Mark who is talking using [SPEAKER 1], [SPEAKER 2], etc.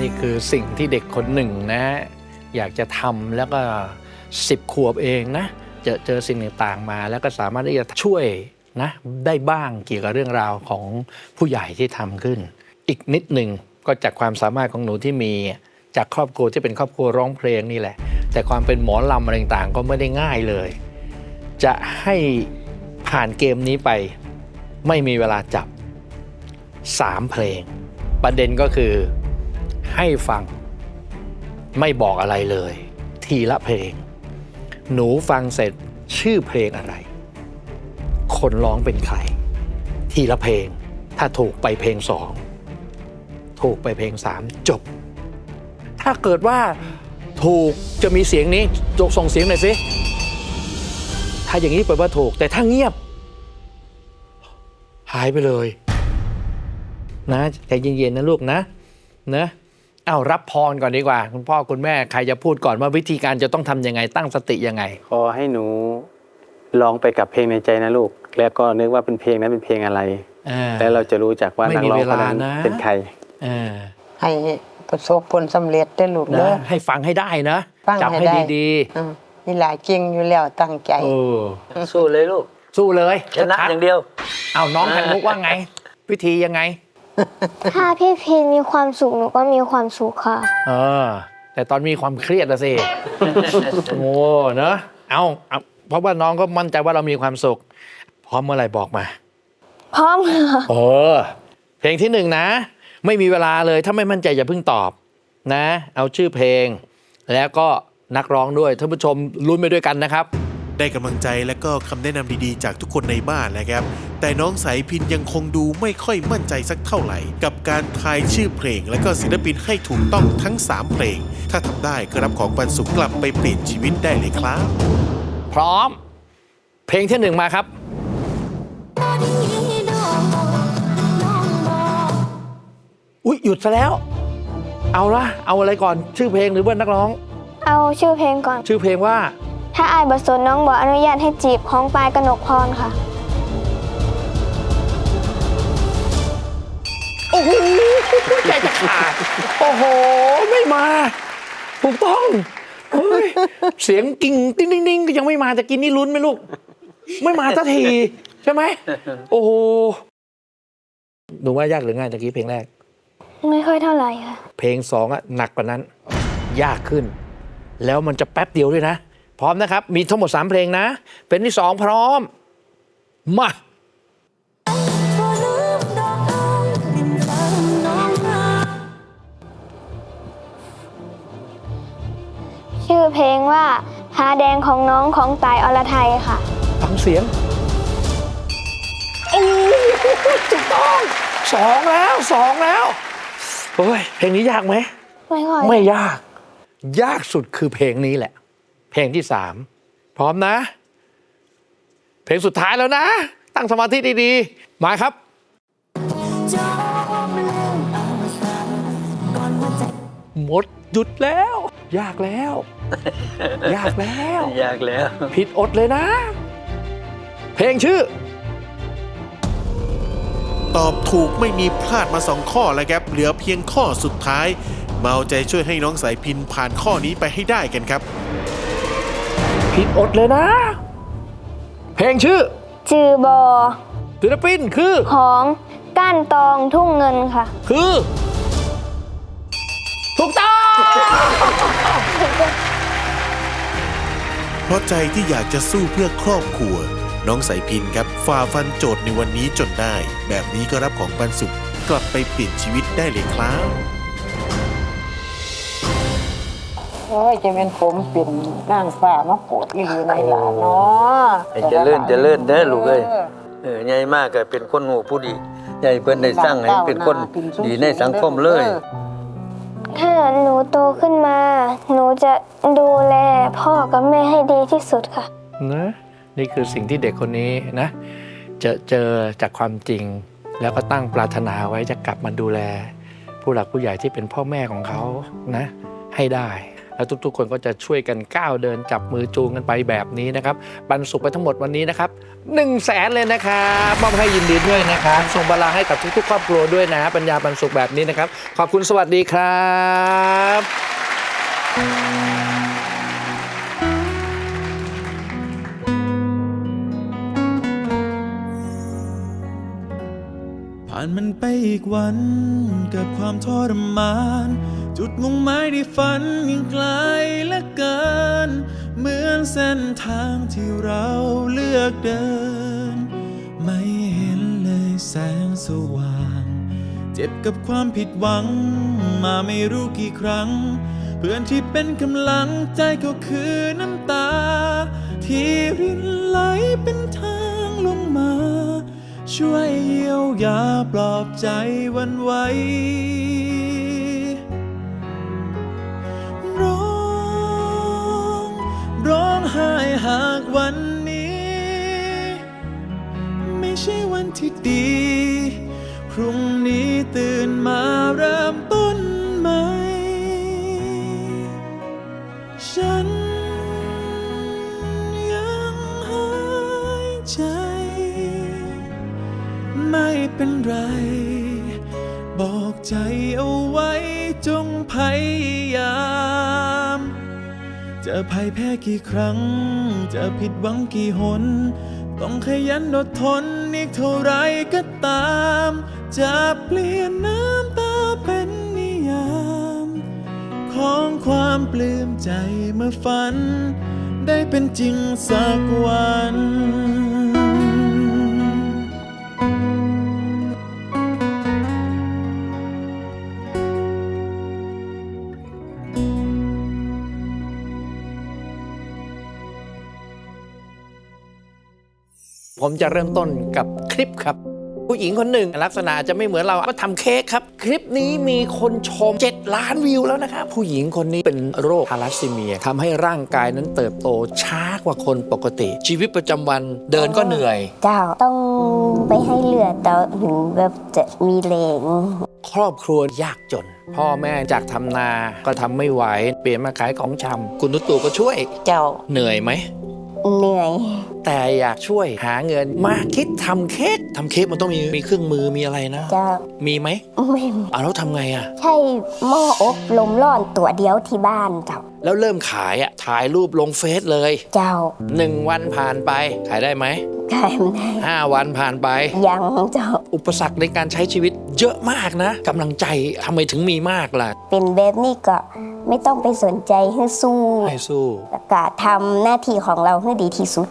[SPEAKER 1] นี่คือสิ่งที่เด็กคนหนึ่งนะอยากจะทำแล้วก็สิบขวบเองนะ เจอเจอสิ่งต่างๆมา แล้วก็สามารถที่จะช่วยนะได้บ้างเกี่ยวกับเรื่องราวของผู้ใหญ่ที่ทำขึ้น อีกนิดหนึ่งก็จากความสามารถของหนูที่มีจากครอบครัวที่เป็นครอบครัวร้องเพลงนี่แหละ แต่ความเป็นหมอลำอะไรต่างๆ ก็ไม่ได้ง่ายเลย จะให้ผ่านเกมนี้ไปไม่มีเวลาจับ 3 เพลง ประเด็นก็คือ ให้ฟัง ไม่บอกอะไรเลย ทีละเพลง หนูฟังเสร็จชื่อเพลงอะไร คนร้องเป็นใคร ทีละเพลง ถ้าถูกไปเพลงสองถูกไปเพลงสามจบ ถ้าเกิดว่าถูกจะมีเสียงนี้จกส่งเสียงหน่อยสิถ้าอย่างนี้แปลว่าถูก แต่ถ้าเงียบ หายไปเลย นะใจเย็นๆนะลูกนะ นะ เอารับพรก่อนดีกว่า คุณพ่อคุณแม่ใครจะพูดก่อนว่าวิธีการจะต้องทำยังไงตั้งสติยังไง
[SPEAKER 2] ขอให้หนูลองไปกับเพลงในใจนะลูก แล้วก็นึกว่าเป็นเพลงนั้นเป็นเพลงอะไร
[SPEAKER 1] อ่า
[SPEAKER 2] แล้วเราจะรู้จักว่า
[SPEAKER 1] ไม่
[SPEAKER 2] นัก
[SPEAKER 1] มี
[SPEAKER 2] ร้อง
[SPEAKER 1] เว
[SPEAKER 2] คน
[SPEAKER 1] ลา
[SPEAKER 2] นั้น
[SPEAKER 1] นะ
[SPEAKER 2] เป็นใคร
[SPEAKER 1] อ่า
[SPEAKER 3] ให้ประสบผลสำเร็จได้อลูกเด้
[SPEAKER 1] นะ
[SPEAKER 3] อ
[SPEAKER 1] ให้ฟังให้ได้นะ
[SPEAKER 3] ฟัง
[SPEAKER 1] จับ
[SPEAKER 3] ให้
[SPEAKER 1] ให้
[SPEAKER 3] ได้
[SPEAKER 1] ดี
[SPEAKER 3] อืมนี่หลายเก่งอยู่แล้วตั้งใจ
[SPEAKER 1] ๆเออ
[SPEAKER 4] สู้เลยลูก
[SPEAKER 1] สู้เลย
[SPEAKER 4] ชนะอย่างเดียว
[SPEAKER 1] เอาน้องไข่มุกว่าไง วิธียังไง
[SPEAKER 5] ถ้าพี่พินมีความสุขหนูก็มีความสุขค่ะ
[SPEAKER 1] เออแต่ตอนมีความเครียดอะสิ โอ้เนอะเอาเอาเพราะว่าน้องก็มั่นใจว่าเรามีความสุข พร้อมเมื่อไหร่บอกมา
[SPEAKER 5] พร้อมค่ะ
[SPEAKER 1] เออ เพลงที่หนึ่งนะ ไม่มีเวลาเลยถ้าไม่มั่นใจอย่าเพิ่งตอบนะ เอาชื่อเพลง แล้วก็นักร้องด้วยท่านผู้ชมลุ้นไปด้วยกันนะครับ
[SPEAKER 6] ได้กำลังใจและก็คำแนะนำดีๆ จากทุกคนในบ้านนะครับ แต่น้องสายพินยังคงดูไม่ค่อยมั่นใจสักเท่าไหร่ กับการทายชื่อเพลง และก็ศิลปินให้ถูกต้องทั้ง 3 เพลง ถ้าทำได้ก็รับของปันสุขกลับไปเปลี่ยนชีวิตได้เลยครับ
[SPEAKER 1] พร้อม เพลงที่หนึ่งมาครับ อุ๊ย หยุดซะแล้ว เอาละเอาอะไรก่อนชื่อเพลงหรือว่านักร้อง
[SPEAKER 5] เอาชื่อเพลงก่อน
[SPEAKER 1] ชื่อเพลงว่า
[SPEAKER 5] ถ้าอายบสนน้องบอกอนุญาตให้จีบของปลายกนกพรค่ะ
[SPEAKER 1] โอ้โหใจจะขาดโอ้โห ไม่มา ถูกต้องเฮ้ยเสียงกิ่งติ้งติ้งติ้งก็ยังไม่มาจะกินนี่ลุ้นไหมลูก ไม่มาสักทีใช่ไหม โอ้โหหนูว่ายากหรือง่ายตะกี้เพลงแรก
[SPEAKER 5] ไม่ค่อยเท่าไหร่ค่ะ
[SPEAKER 1] เพลงสองอะหนักกว่านั้น ยากขึ้น แล้วมันจะแป๊บเดียวด้วยนะ พร้อมนะครับ มีทั้งหมด 3 เพลงนะ เป็นที่สองพร้อม มา
[SPEAKER 5] ชื่อเพลงว่าหาแดงของน้องของตายอรไทยค่ะ
[SPEAKER 1] ฟังเสียงโอ้โหถูกต้องสองแล้วสองแล้วโอ้ยเพลงนี้ยากไหม
[SPEAKER 5] ไม่ค่อย
[SPEAKER 1] ไม่ยาก ยากสุดคือเพลงนี้แหละ เพลงที่สามพร้อมนะ เพลงสุดท้ายแล้วนะ ตั้งสมาธิดีๆ มาครับหมดหยุดแล้ว ยากแล้ว ยากแล้ว
[SPEAKER 4] อยากแล้ว
[SPEAKER 1] ผิดอดเลยนะ เพลงชื่อ
[SPEAKER 6] ตอบถูกไม่มีพลาดมา2ข้อแล้วครับ เหลือเพียงข้อสุดท้ายมาเอาใจช่วยให้น้องสายพินผ่านข้อนี้ไปให้ได้กันครับ
[SPEAKER 1] ผิดอดเลยนะ เพลงชื่อ
[SPEAKER 5] จือบอ
[SPEAKER 1] ศิลปินคือ
[SPEAKER 5] ของก้านตองทุ่งเงินค่ะ
[SPEAKER 1] คือ ถูกต้อง
[SPEAKER 6] เพราะใจที่อยากจะสู้เพื่อครอบครัว น้องสายพินครับฝ่าฟันโจทย์ในวันนี้จนได้ แบบนี้ก็รับของปันสุขกลับไปเปลี่ยนชีวิตได้เลยครับ
[SPEAKER 3] โอ้ยจะเป็นผมเป็นนางฟ้ามาโปรดอีหลีในหลานเนาะ
[SPEAKER 4] ให้เจริญเจริญเด้อลูกเอ้ยเออใหญ่มากก็เป็นคนหูผู้ดีใหญ่เพิ่นได้สร้างให้เป็นคนดีในสังคมเลย
[SPEAKER 5] ถ้าหนูโตขึ้นมา หนูจะดูแลพ่อกับแม่ให้ดีที่สุดค่ะ
[SPEAKER 1] นะนี่คือสิ่งที่เด็กคนนี้นะเจอเจอจากความจริง แล้วก็ตั้งปรารถนาไว้จะกลับมาดูแล ผู้หลักผู้ใหญ่ที่เป็นพ่อแม่ของเขานะ ให้ได้ แล้วทุกๆ คนก็จะช่วยกันก้าวเดินจับมือจูงกันไปแบบนี้นะครับปันสุขไปทั้งหมดวันนี้นะครับ1นึ่งแสนเลยนะครับมอบให้ยินดีด้วยนะครับส่งบาลาให้กับทุกๆ ครอบครัวด้วยนะปัญญาปันสุขแบบนี้นะครับ ขอบคุณสวัสดีครับ
[SPEAKER 7] ผ่านมันไปอีกวันกับความทรมาน จุดมุ่งหมายที่ฝันยังไกลเหลือเกิน เหมือนเส้นทางที่เราเลือกเดิน ไม่เห็นเลยแสงสว่าง เจ็บกับความผิดหวัง มาไม่รู้กี่ครั้ง เพื่อนที่เป็นกำลังใจก็คือน้ำตา ที่รินไหลเป็นทางลงมา ช่วยเยียวยาปลอบใจวันไหว ดี พรุ่งนี้ตื่นมาเริ่มต้นใหม่ ฉันยังหายใจ ไม่เป็นไร บอกใจเอาไว้จงพยายามจะพ่ายแพ้กี่ครั้ง จะผิดหวังกี่หน ต้องขยันอดทน อีกเท่าไรก็ตาม จะเปลี่ยนน้ำตาเป็นนิยาม ของความปลื้มใจเมื่อฝัน ได้เป็นจริงสักวัน
[SPEAKER 1] ผมจะเริ่มต้นกับคลิปครับ ผู้หญิงคนหนึ่งลักษณะจะไม่เหมือนเราก็ทำเค้กครับ คลิปนี้มีคนชม 7 ล้านวิวแล้วนะครับ ผู้หญิงคนนี้เป็นโรคทาลัสซีเมียทำให้ร่างกายนั้นเติบโตช้ากว่าคนปกติ ชีวิตประจำวันเดินก็เหนื่อย
[SPEAKER 8] เจ้าต้องไปให้เลือดแต่ถึงแบบจะมีแรง
[SPEAKER 1] ครอบครัวยากจน พ่อแม่จากทำนาก็ทำไม่ไหว เปลี่ยนมาขายของชำคุณนุตตูก็ช่วย
[SPEAKER 3] เจ้า
[SPEAKER 1] เหนื่อยไหม
[SPEAKER 8] เหนื่อย
[SPEAKER 1] แต่อยากช่วยหาเงินมาคิดทำเค้กทำเค้กมันต้องมีมีเครื่องมือมีอะไรนะ
[SPEAKER 8] เจ้า
[SPEAKER 1] มีไหม
[SPEAKER 8] ไม่
[SPEAKER 1] อะแล้วทำไงอะ
[SPEAKER 8] ใช่หม้ออบลมร้อนตัวเดียวที่บ้านเจ้า
[SPEAKER 1] แล้วเริ่มขายอะถ่ายรูปลงเฟซเลย
[SPEAKER 8] เจ้า
[SPEAKER 1] หนึ่งวันผ่านไปขายได้ไหม
[SPEAKER 8] ขายไม่ได้
[SPEAKER 1] ห้าวันผ่านไป
[SPEAKER 8] ยังเจ้า
[SPEAKER 1] อุปสรรคในการใช้ชีวิตเยอะมากนะกำลังใจทำไมถึงมีมากล่ะ
[SPEAKER 8] เป็นแบบนี้ก็ไม่ต้องไปสนใจให้สู้
[SPEAKER 1] ให้สู้
[SPEAKER 8] แล้วก็ทำหน้าที่ของเราให้ดีที่สุด